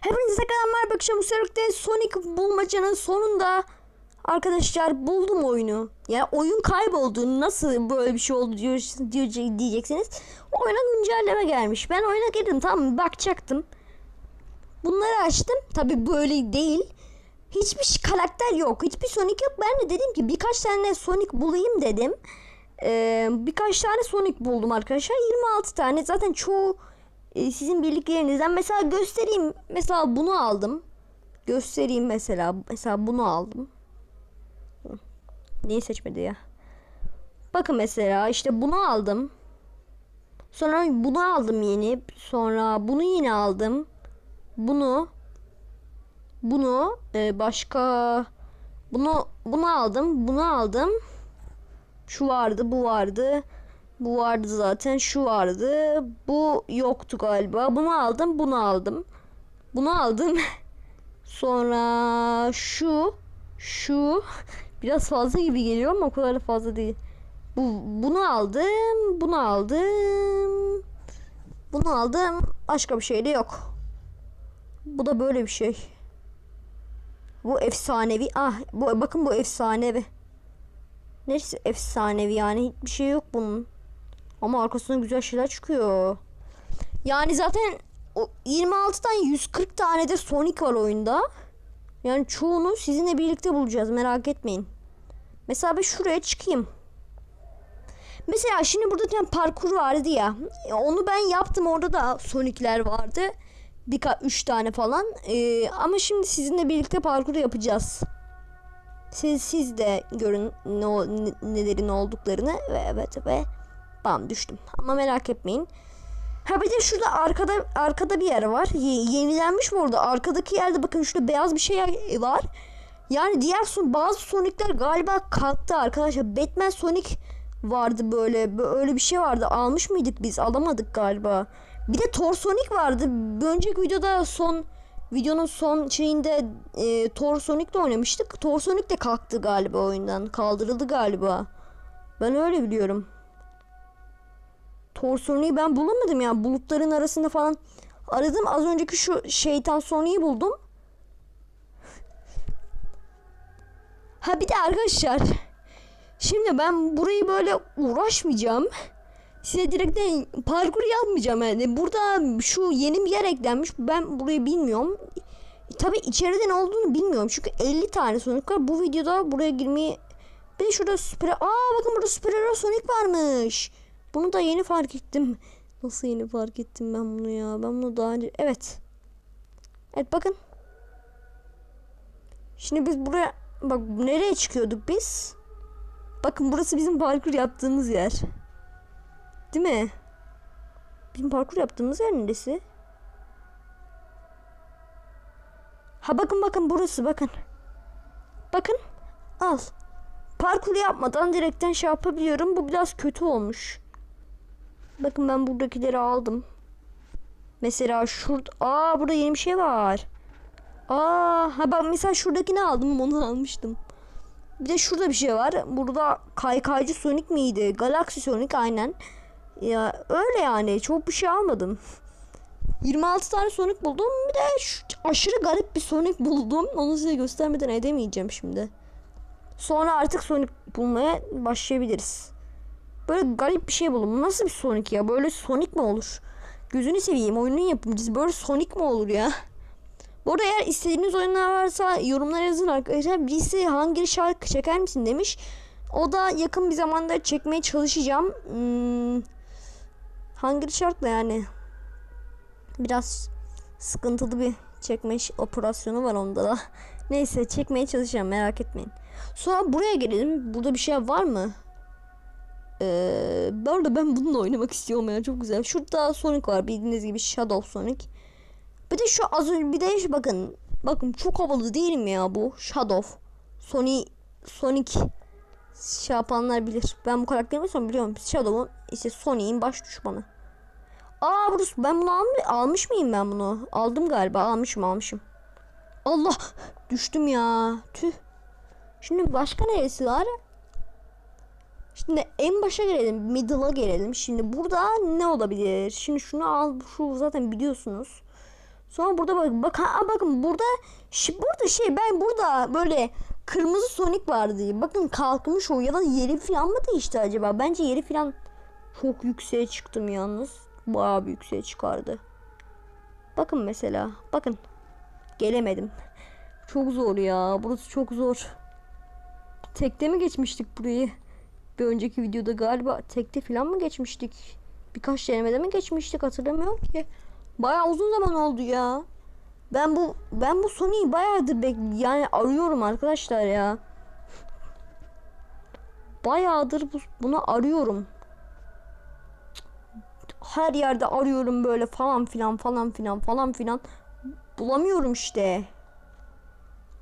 Hepinize merhaba akşam bu seferlikte Sonic bulmacanın sonunda arkadaşlar buldum oyunu. Ya oyun kayboldu. Nasıl böyle bir şey oldu diyor, diyor diyeceksiniz. Oyuna güncelleme gelmiş. Ben oyuna girdim tamam? Bakacaktım. Bunları açtım. Tabi böyle değil. Hiçbir karakter yok. Hiçbir Sonic yok. Ben de dedim ki birkaç tane Sonic bulayım dedim. Ee, birkaç tane Sonic buldum arkadaşlar. 26 tane. Zaten çoğu sizin birliklerinizden. Mesela göstereyim. Mesela bunu aldım. Göstereyim mesela. Mesela bunu aldım. Neyi seçmedi ya? Bakın mesela işte bunu aldım. Sonra bunu aldım yeni. Sonra bunu yine aldım. Bunu bunu e, başka bunu bunu aldım. Bunu aldım. Şu vardı, bu vardı. Bu vardı zaten. Şu vardı. Bu yoktu galiba. Bunu aldım, bunu aldım. Bunu aldım. Sonra şu şu biraz fazla gibi geliyor ama o kadar da fazla değil. Bu bunu aldım, bunu aldım. Bunu aldım. Başka bir şey de yok. Bu da böyle bir şey. Bu efsanevi. Ah, bu bakın bu efsanevi. Neresi efsanevi yani hiçbir şey yok bunun. Ama arkasından güzel şeyler çıkıyor. Yani zaten o 26'dan 140 tane de Sonic var oyunda. Yani çoğunu sizinle birlikte bulacağız merak etmeyin. Mesela ben şuraya çıkayım. Mesela şimdi burada bir parkur vardı ya. Onu ben yaptım orada da Sonic'ler vardı. Birkaç üç tane falan. Ee, ama şimdi sizinle birlikte parkuru yapacağız. Siz siz de görün ne- nelerin olduklarını ve evet ve bam düştüm. Ama merak etmeyin. Ha bir de şurada arkada arkada bir yer var. Ye- yenilenmiş bu arada. Arkadaki yerde bakın şurada beyaz bir şey var. Yani diğer son bazı Sonic'ler galiba kalktı arkadaşlar. Batman Sonic vardı böyle. Böyle bir şey vardı. Almış mıydık biz? Alamadık galiba. Bir de Thor Sonic vardı. Bir önceki videoda son videonun son şeyinde e, Thor Sonic'le oynamıştık. Thor Sonic de kalktı galiba oyundan. Kaldırıldı galiba. Ben öyle biliyorum. Thor Sonic'i ben bulamadım ya. Bulutların arasında falan aradım. Az önceki şu şeytan Sonic'i buldum. Ha bir de arkadaşlar. Şimdi ben burayı böyle uğraşmayacağım. Size direkten parkur yapmayacağım yani. Burada şu yeni bir yer eklenmiş. Ben burayı bilmiyorum. Tabi içeride ne olduğunu bilmiyorum. Çünkü 50 tane Sonic var. Bu videoda buraya girmeyi... Bir de şurada süper... Aa bakın burada Super Hero Sonic varmış. Bunu da yeni fark ettim. Nasıl yeni fark ettim ben bunu ya? Ben bunu daha önce... Evet. Evet bakın. Şimdi biz buraya... Bak nereye çıkıyorduk biz? Bakın burası bizim parkur yaptığımız yer. Değil mi? Bizim parkur yaptığımız yer neresi? Ha bakın bakın burası bakın. Bakın. Al. Parkur yapmadan direkten şey yapabiliyorum. Bu biraz kötü olmuş. Bakın ben buradakileri aldım. Mesela şurada. Aa burada yeni bir şey var. Aa ha ben mesela şuradakini aldım. Onu almıştım. Bir de şurada bir şey var. Burada kaykaycı Sonic miydi? Galaxy Sonic aynen. Ya öyle yani. Çok bir şey almadım. 26 tane Sonic buldum. Bir de şu aşırı garip bir Sonic buldum. Onu size göstermeden edemeyeceğim şimdi. Sonra artık Sonic bulmaya başlayabiliriz. Böyle garip bir şey buldum. Nasıl bir Sonic ya? Böyle Sonic mi olur? Gözünü seveyim. Oyunun yapımcısı böyle Sonic mi olur ya? Bu arada eğer istediğiniz oyunlar varsa yorumlara yazın arkadaşlar. Birisi hangi şarkı çeker misin demiş. O da yakın bir zamanda çekmeye çalışacağım. Hmm, hangi şarkı yani? Biraz sıkıntılı bir çekme operasyonu var onda da. Neyse çekmeye çalışacağım merak etmeyin. Sonra buraya gelelim. Burada bir şey var mı? Ee, bu arada ben bununla oynamak istiyorum ya çok güzel. Şurada Sonic var bildiğiniz gibi Shadow Sonic. Bir de şu az önce bir de şu bakın. Bakın çok havalı değil mi ya bu Shadow. Sonic Sonic şey yapanlar bilir. Ben bu karakteri mesela biliyorum. Shadow'un işte Sonic'in baş düşmanı. Aa burası ben bunu almış, almış mıyım ben bunu? Aldım galiba. Almışım almışım. Allah düştüm ya. Tüh. Şimdi başka neresi var? Şimdi en başa gelelim. Middle'a gelelim. Şimdi burada ne olabilir? Şimdi şunu al. Şu zaten biliyorsunuz. Sonra burada bak bak ha, bakın burada burada şey ben burada böyle kırmızı Sonic vardı. Bakın kalkmış o ya da yeri falan mı değişti acaba? Bence yeri falan çok yükseğe çıktım yalnız. Bayağı bir yükseğe çıkardı. Bakın mesela bakın gelemedim. Çok zor ya burası çok zor. Tekte mi geçmiştik burayı? Bir önceki videoda galiba tekte falan mı geçmiştik? Birkaç denemede mi geçmiştik hatırlamıyorum ki. Bayağı uzun zaman oldu ya. Ben bu ben bu Sony'yi bayağıdır bek yani arıyorum arkadaşlar ya. Bayağıdır bu, bunu arıyorum. Her yerde arıyorum böyle falan filan falan filan falan filan. Bulamıyorum işte.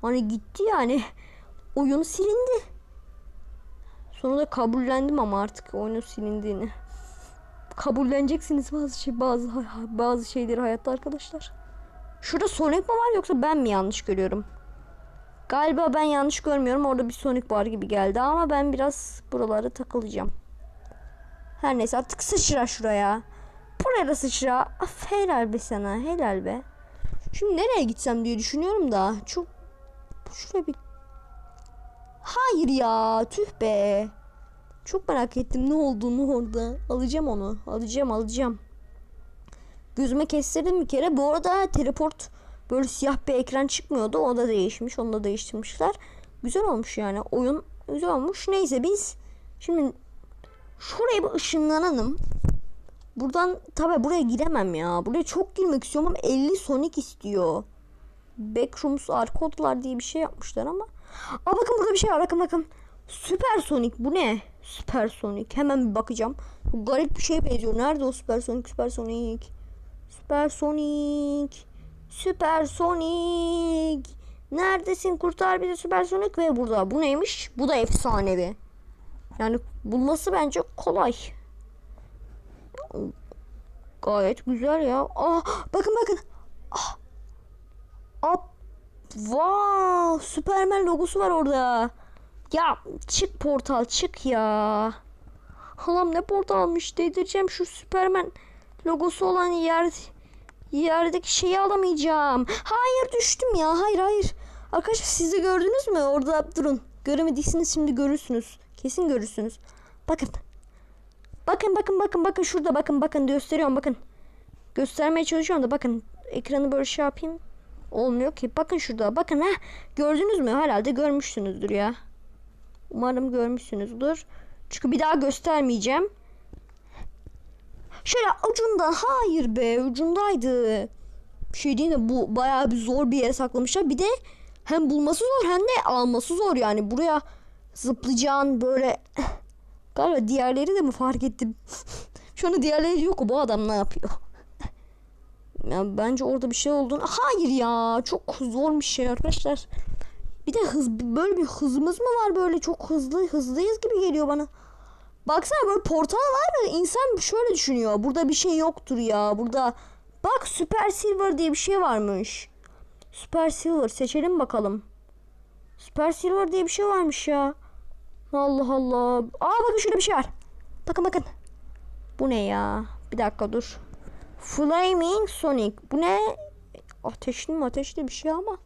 Hani gitti yani. Oyun silindi. Sonunda kabullendim ama artık oyunun silindiğini. Kabulleneceksiniz bazı şey bazı bazı şeyleri hayatta arkadaşlar. Şurada Sonic mi var yoksa ben mi yanlış görüyorum? Galiba ben yanlış görmüyorum. Orada bir Sonic var gibi geldi ama ben biraz buralara takılacağım. Her neyse artık sıçra şuraya. Buraya sıçra. Af helal be sana helal be. Şimdi nereye gitsem diye düşünüyorum da. Çok şuraya bir Hayır ya tüh be. Çok merak ettim ne olduğunu orada. Alacağım onu. Alacağım alacağım. Gözüme kestirdim bir kere. Bu arada teleport böyle siyah bir ekran çıkmıyordu. O da değişmiş. Onu da değiştirmişler. Güzel olmuş yani. Oyun güzel olmuş. Neyse biz şimdi şuraya bir ışınlanalım. Buradan tabi buraya giremem ya. Buraya çok girmek istiyorum ama 50 Sonic istiyor. Backrooms arka odalar diye bir şey yapmışlar ama. Aa bakın burada bir şey var. Bakın bakın. Süper Sonic bu ne? Süper Sonic. Hemen bir bakacağım. Bu garip bir şeye benziyor. Nerede o Süper Sonic? Süper Sonic. Süper Sonic. Süper Sonic. Neredesin? Kurtar bizi Süper Sonic ve burada. Bu neymiş? Bu da efsanevi. Yani bulması bence kolay. Gayet güzel ya. Aa, bakın bakın. Ah. Aa, wow, Superman logosu var orada. Ya çık portal çık ya. Halam ne portalmış dedireceğim şu Superman logosu olan yer yerdeki şeyi alamayacağım. Hayır düştüm ya hayır hayır. Arkadaşlar siz de gördünüz mü? Orada durun. Göremediyseniz şimdi görürsünüz. Kesin görürsünüz. Bakın. Bakın bakın bakın bakın şurada bakın bakın gösteriyorum bakın. Göstermeye çalışıyorum da bakın ekranı böyle şey yapayım. Olmuyor ki. Bakın şurada bakın ha. Gördünüz mü? Herhalde görmüşsünüzdür ya. Umarım görmüşsünüzdür. Çünkü bir daha göstermeyeceğim. Şöyle ucunda hayır be ucundaydı. Bir şey değil de bu bayağı bir zor bir yere saklamışlar. Bir de hem bulması zor hem de alması zor yani. Buraya zıplayacağın böyle galiba diğerleri de mi fark ettim? Şu anda diğerleri yok bu adam ne yapıyor? Ya bence orada bir şey olduğunu. Hayır ya çok zor bir şey arkadaşlar. Bir de hız böyle bir hızımız mı var böyle çok hızlı hızlıyız gibi geliyor bana. Baksana böyle portal var da insan şöyle düşünüyor. Burada bir şey yoktur ya. Burada bak Super Silver diye bir şey varmış. Super Silver seçelim bakalım. Super Silver diye bir şey varmış ya. Allah Allah. Aa bakın şurada bir şey var. Bakın bakın. Bu ne ya? Bir dakika dur. Flaming Sonic. Bu ne? Ateşli mi ateşli bir şey ama.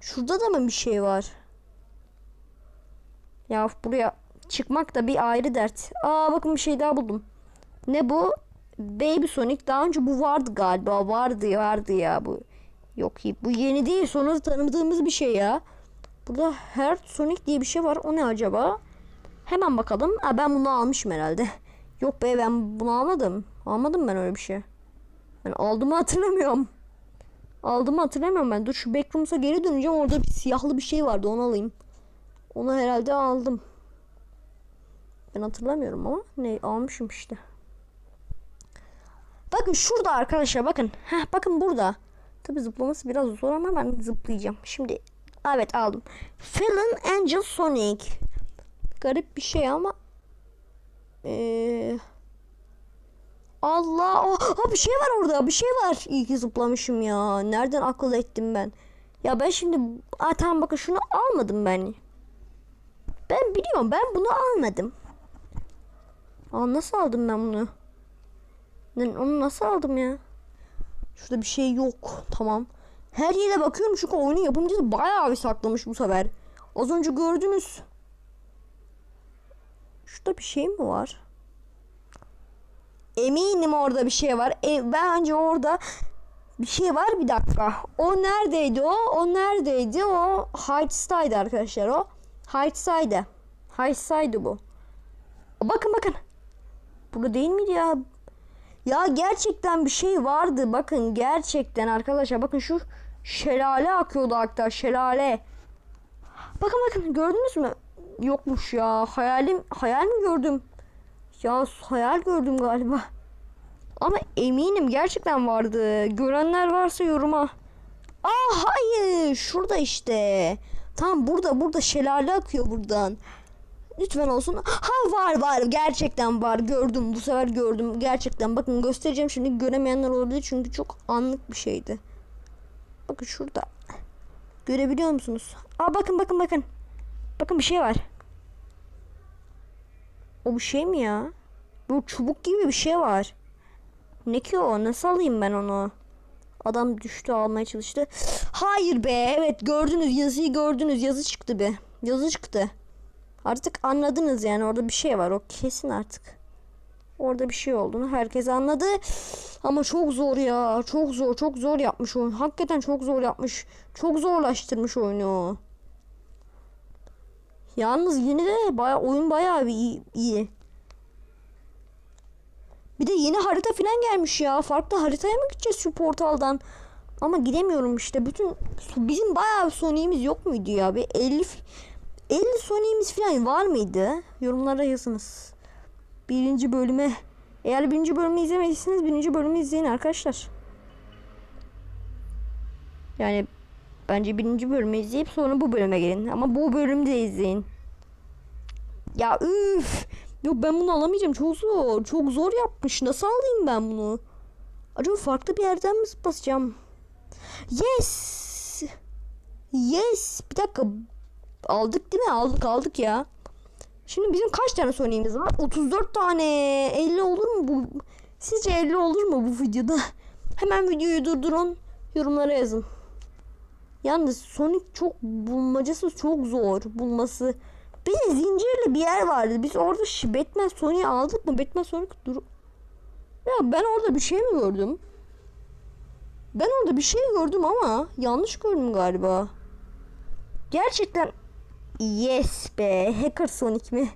Şurada da mı bir şey var? Ya buraya çıkmak da bir ayrı dert. Aa bakın bir şey daha buldum. Ne bu? Baby Sonic. Daha önce bu vardı galiba. Vardı vardı ya bu. Yok bu yeni değil. Sonra tanıdığımız bir şey ya. Burada Heart Sonic diye bir şey var. O ne acaba? Hemen bakalım. Aa, ben bunu almışım herhalde. Yok be ben bunu almadım. Almadım ben öyle bir şey. Ben aldığımı hatırlamıyorum. Aldığımı hatırlamıyorum ben. Dur şu backrooms'a geri döneceğim. Orada bir siyahlı bir şey vardı. Onu alayım. Onu herhalde aldım. Ben hatırlamıyorum ama ne almışım işte. Bakın şurada arkadaşlar bakın. Heh, bakın burada. Tabi zıplaması biraz zor ama ben zıplayacağım. Şimdi evet aldım. Fallen Angel Sonic. Garip bir şey ama ee, Allah oh, bir şey var orada bir şey var. İyi ki zıplamışım ya. Nereden akıl ettim ben? Ya ben şimdi Aa, tamam bakın şunu almadım ben. Ben biliyorum ben bunu almadım. Aa, nasıl aldım ben bunu? Ben onu nasıl aldım ya? Şurada bir şey yok. Tamam. Her yere bakıyorum çünkü oyunun yapımcısı bayağı bir saklamış bu sefer. Az önce gördünüz. Şurada bir şey mi var? Eminim orada bir şey var. E, bence orada bir şey var bir dakika. O neredeydi o? O neredeydi? O Heights'taydı arkadaşlar o. Heights'taydı. Heights'taydı bu. Bakın bakın. Burada değil miydi ya? Ya gerçekten bir şey vardı. Bakın gerçekten arkadaşlar. Bakın şu şelale akıyordu hatta şelale. Bakın bakın gördünüz mü? Yokmuş ya. Hayalim hayal mi gördüm? Ya hayal gördüm galiba. Ama eminim gerçekten vardı. Görenler varsa yoruma. Aa hayır. Şurada işte. Tam burada burada şelale akıyor buradan. Lütfen olsun. Ha var var gerçekten var gördüm bu sefer gördüm gerçekten bakın göstereceğim şimdi göremeyenler olabilir çünkü çok anlık bir şeydi. Bakın şurada. Görebiliyor musunuz? Aa bakın bakın bakın. Bakın bir şey var. O bir şey mi ya? Bu çubuk gibi bir şey var. Ne ki o? Nasıl alayım ben onu? Adam düştü almaya çalıştı. Hayır be. Evet gördünüz yazıyı gördünüz. Yazı çıktı be. Yazı çıktı. Artık anladınız yani orada bir şey var. O kesin artık. Orada bir şey olduğunu herkes anladı. Ama çok zor ya. Çok zor. Çok zor yapmış oyun. Hakikaten çok zor yapmış. Çok zorlaştırmış oyunu. Yalnız yine de baya, oyun bayağı bir iyi, iyi. Bir de yeni harita falan gelmiş ya. Farklı haritaya mı gideceğiz şu portaldan? Ama gidemiyorum işte. Bütün bizim bayağı bir Sony'imiz yok muydu ya? Bir 50 50 Sony'imiz falan var mıydı? Yorumlara yazınız. Birinci bölüme eğer birinci bölümü izlemediyseniz birinci bölümü izleyin arkadaşlar. Yani bence birinci bölümü izleyip sonra bu bölüme gelin. Ama bu bölümü de izleyin. Ya üf. Yok ben bunu alamayacağım. Çok zor. Çok zor yapmış. Nasıl alayım ben bunu? Acaba farklı bir yerden mi basacağım? Yes. Yes. Bir dakika. Aldık değil mi? Aldık aldık ya. Şimdi bizim kaç tane Sony'imiz var? 34 tane. 50 olur mu bu? Sizce 50 olur mu bu videoda? Hemen videoyu durdurun. Yorumlara yazın. Yalnız Sonic çok bulmacası çok zor bulması. Bir de zincirli bir yer vardı. Biz orada Batman Sonic'i aldık mı? Batman Sonic dur. Ya ben orada bir şey mi gördüm? Ben orada bir şey gördüm ama yanlış gördüm galiba. Gerçekten yes be. Hacker Sonic mi?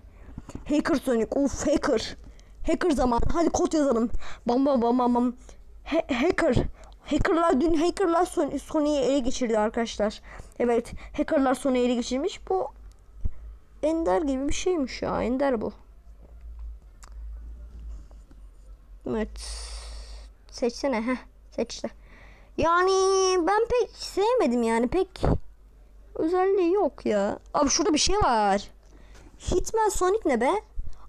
Hacker Sonic. Uf hacker. Hacker zaman. Hadi kod yazalım. Bam bam bam bam bam. Ha- hacker. Hackerlar dün hackerlar Son- Sony'yi ele geçirdi arkadaşlar. Evet, hackerlar Sony'yi ele geçirmiş. Bu Ender gibi bir şeymiş ya. Ender bu. Evet. Seçsene. Heh. Seçti. Yani ben pek sevmedim yani. Pek özelliği yok ya. Abi şurada bir şey var. Hitman Sonic ne be?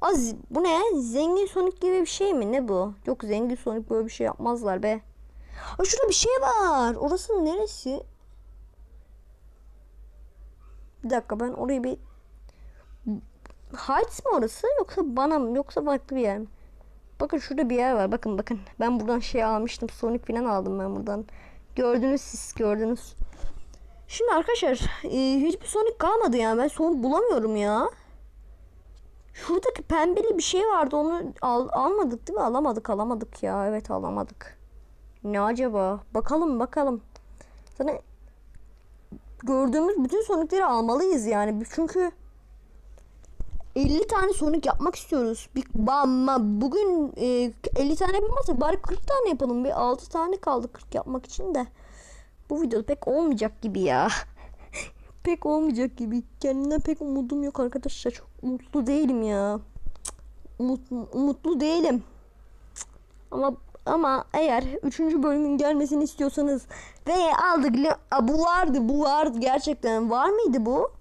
Az bu ne? Zengin Sonic gibi bir şey mi? Ne bu? Yok zengin Sonic böyle bir şey yapmazlar be. Aa, şurada bir şey var. Orası neresi? Bir dakika ben orayı bir Heights mi orası yoksa bana mı yoksa farklı bir yer mi? Bakın şurada bir yer var. Bakın bakın. Ben buradan şey almıştım. Sonic falan aldım ben buradan. Gördünüz siz gördünüz. Şimdi arkadaşlar e, hiçbir Sonic kalmadı ya. Ben Sonic bulamıyorum ya. Şuradaki pembeli bir şey vardı. Onu al, almadık değil mi? Alamadık alamadık ya. Evet alamadık. Ne acaba? Bakalım bakalım. Zaten gördüğümüz bütün Sonic'leri almalıyız yani. Çünkü 50 tane Sonic yapmak istiyoruz. Bir, ama bugün e, 50 tane yapamazsak bari 40 tane yapalım. Bir 6 tane kaldı 40 yapmak için de. Bu videoda pek olmayacak gibi ya. pek olmayacak gibi. Kendimden pek umudum yok arkadaşlar. Çok umutlu değilim ya. Umut, umutlu değilim. Ama ama eğer 3. bölümün gelmesini istiyorsanız ve aldık Aa, bu vardı bu vardı gerçekten var mıydı bu?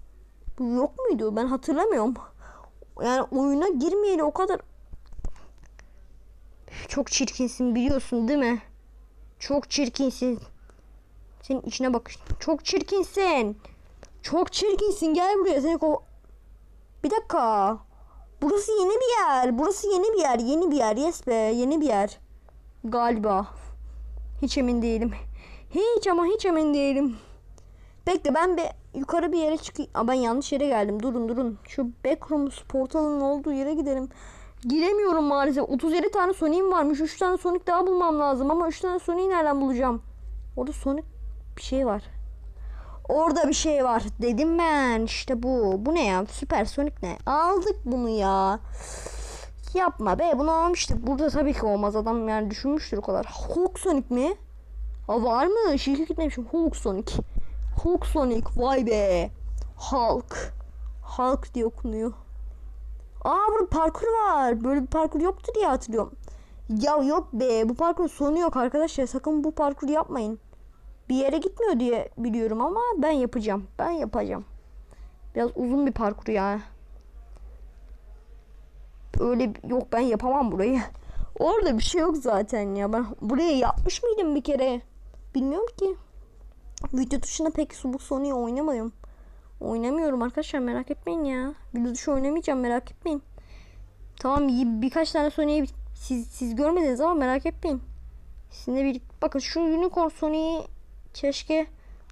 Bu yok muydu? Ben hatırlamıyorum. Yani oyuna girmeyeli o kadar çok çirkinsin biliyorsun değil mi? Çok çirkinsin. Senin içine bak. Çok çirkinsin. Çok çirkinsin. Gel buraya. Seni ko Bir dakika. Burası yeni bir yer. Burası yeni bir yer. Yeni bir yer. Yes be. Yeni bir yer. Galiba. Hiç emin değilim. Hiç ama hiç emin değilim. Bekle ben bir yukarı bir yere çıkayım. Aa, ben yanlış yere geldim. Durun durun. Şu backrooms portalının olduğu yere gidelim. Giremiyorum maalesef. 37 tane Sonic'im varmış. 3 tane Sonic daha bulmam lazım ama 3 tane Sonic'i nereden bulacağım? Orada Sonic bir şey var. Orada bir şey var. Dedim ben. İşte bu. Bu ne ya? Süper Sonic ne? Aldık bunu ya. Yapma be. Bunu almıştık. Burada tabii ki olmaz. Adam yani düşünmüştür o kadar. Hulk Sonic mi? Ha var mı? Şirket gitmemişim. Hulk Sonic. Hulk Sonic. Vay be. Hulk. Hulk diye okunuyor. Aa burada parkur var. Böyle bir parkur yoktu diye hatırlıyorum. Ya yok be. Bu parkurun sonu yok arkadaşlar. Sakın bu parkuru yapmayın. Bir yere gitmiyor diye biliyorum ama ben yapacağım. Ben yapacağım. Biraz uzun bir parkur ya. Öyle yok ben yapamam burayı. Orada bir şey yok zaten ya. Ben buraya yapmış mıydım bir kere? Bilmiyorum ki. Video tuşuna pek subuk Sony'yi oynamıyorum. Oynamıyorum arkadaşlar merak etmeyin ya. Video dışı oynamayacağım merak etmeyin. Tamam birkaç tane Sony'yi siz, siz görmediniz ama merak etmeyin. Sizinle bir bakın şu unicorn Sony'yi keşke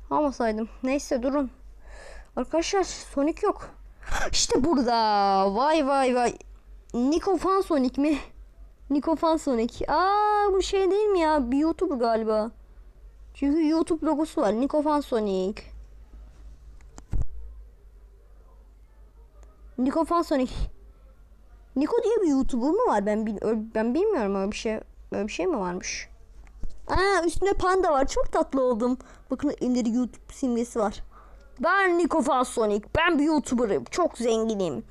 almasaydım. Neyse durun. Arkadaşlar Sonic yok. İşte burada. Vay vay vay. Nico Fan Sonic mi? Nico Fan Sonic. Aa bu şey değil mi ya? Bir YouTuber galiba. Çünkü YouTube logosu var. Nico Fan Sonic. Nico Fan Sonic. Nico diye bir YouTuber mu var? Ben bil ben bilmiyorum öyle bir şey. Öyle bir şey mi varmış? Aa üstünde panda var. Çok tatlı oldum. Bakın elinde YouTube simgesi var. Ben Nico Fan Sonic. Ben bir YouTuber'ım. Çok zenginim.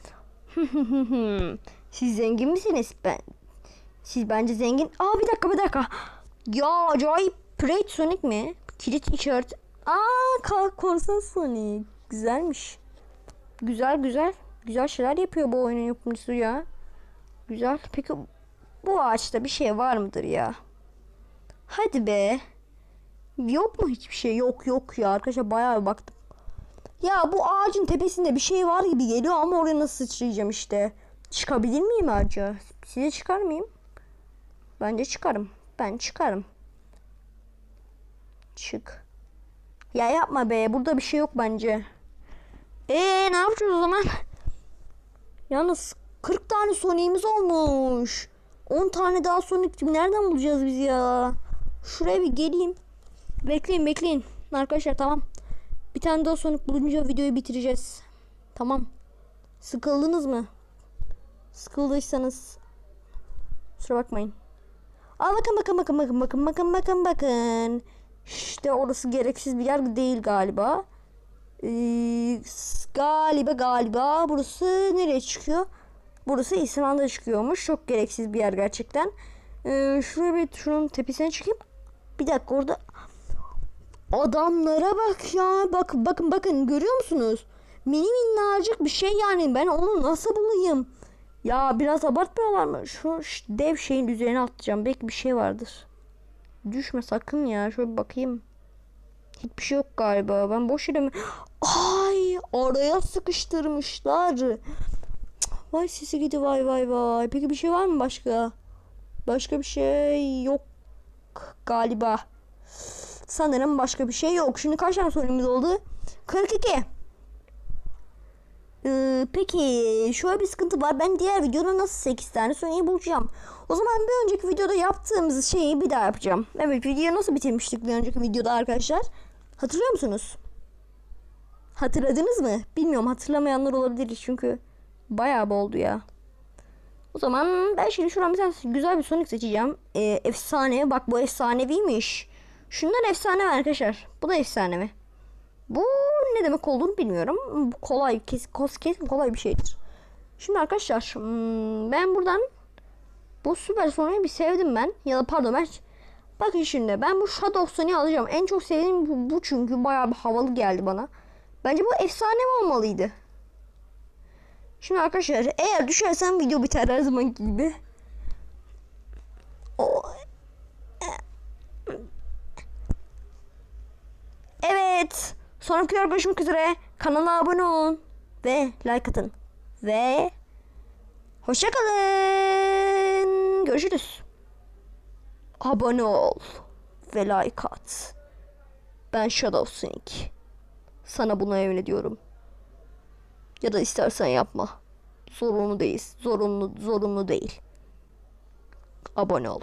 Siz zengin misiniz? Ben siz bence zengin. Aa bir dakika bir dakika. Ya acayip Prate Sonic mi? Kilit işaret. Aa kalk korsan Sonic. Güzelmiş. Güzel güzel. Güzel şeyler yapıyor bu oyunun yapımcısı ya. Güzel. Peki bu ağaçta bir şey var mıdır ya? Hadi be. Yok mu hiçbir şey? Yok yok ya. Arkadaşlar bayağı baktım. Ya bu ağacın tepesinde bir şey var gibi geliyor ama oraya nasıl sıçrayacağım işte. Çıkabilir miyim ağaca? Size çıkar mıyım? Bence çıkarım. Ben çıkarım. Çık. Ya yapma be. Burada bir şey yok bence. Ee ne yapacağız o zaman? Yalnız 40 tane Sonic'imiz olmuş. 10 tane daha Sonic nereden bulacağız biz ya? Şuraya bir geleyim. Bekleyin bekleyin. Arkadaşlar tamam. Bir tane daha Sonic bulunca videoyu bitireceğiz. Tamam. Sıkıldınız mı? Sıkıldıysanız kusura bakmayın. Aa bakın bakın bakın bakın bakın bakın bakın bakın. İşte orası gereksiz bir yer değil galiba. Ee, galiba galiba burası nereye çıkıyor? Burası İsland'a çıkıyormuş. Çok gereksiz bir yer gerçekten. Ee, şuraya bir şunun tepesine çıkayım. Bir dakika orada adamlara bak ya. Bak bakın bakın görüyor musunuz? Mini minnacık bir şey yani. Ben onu nasıl bulayım? Ya biraz abartmıyorlar mı? Şu dev şeyin üzerine atlayacağım. Belki bir şey vardır. Düşme sakın ya. Şöyle bir bakayım. Hiçbir şey yok galiba. Ben boş yere mi? Ay araya sıkıştırmışlar. Vay sesi gidi vay vay vay. Peki bir şey var mı başka? Başka bir şey yok galiba. Sanırım başka bir şey yok. Şimdi kaç tane sorumuz oldu? 42. Ee, peki şöyle bir sıkıntı var. Ben diğer videoda nasıl 8 tane Sony'yi bulacağım? O zaman bir önceki videoda yaptığımız şeyi bir daha yapacağım. Evet videoyu nasıl bitirmiştik bir önceki videoda arkadaşlar? Hatırlıyor musunuz? Hatırladınız mı? Bilmiyorum hatırlamayanlar olabilir çünkü bayağı bir oldu ya. O zaman ben şimdi şuradan bir tane güzel bir Sonic seçeceğim. Ee, efsane. Bak bu efsaneviymiş. Şunlar efsane mi arkadaşlar? Bu da efsane mi? Bu ne demek olduğunu bilmiyorum. Bu kolay, kesin, kesin kolay bir şeydir. Şimdi arkadaşlar hmm, ben buradan bu süper Sonic'i bir sevdim ben. Ya da pardon ben bakın şimdi ben bu Shadow Sonic'i alacağım. En çok sevdiğim bu, bu çünkü bayağı bir havalı geldi bana. Bence bu efsane olmalıydı. Şimdi arkadaşlar eğer düşersem video biter her zaman gibi. O Evet. Sonraki videoda görüşmek üzere. Kanala abone olun. Ve like atın. Ve hoşçakalın. Görüşürüz. Abone ol. ve like at. Ben Shadow Sonic. Sana bunu emrediyorum. Ya da istersen yapma. Zorunlu değil. Zorunlu zorunlu değil. Abone ol.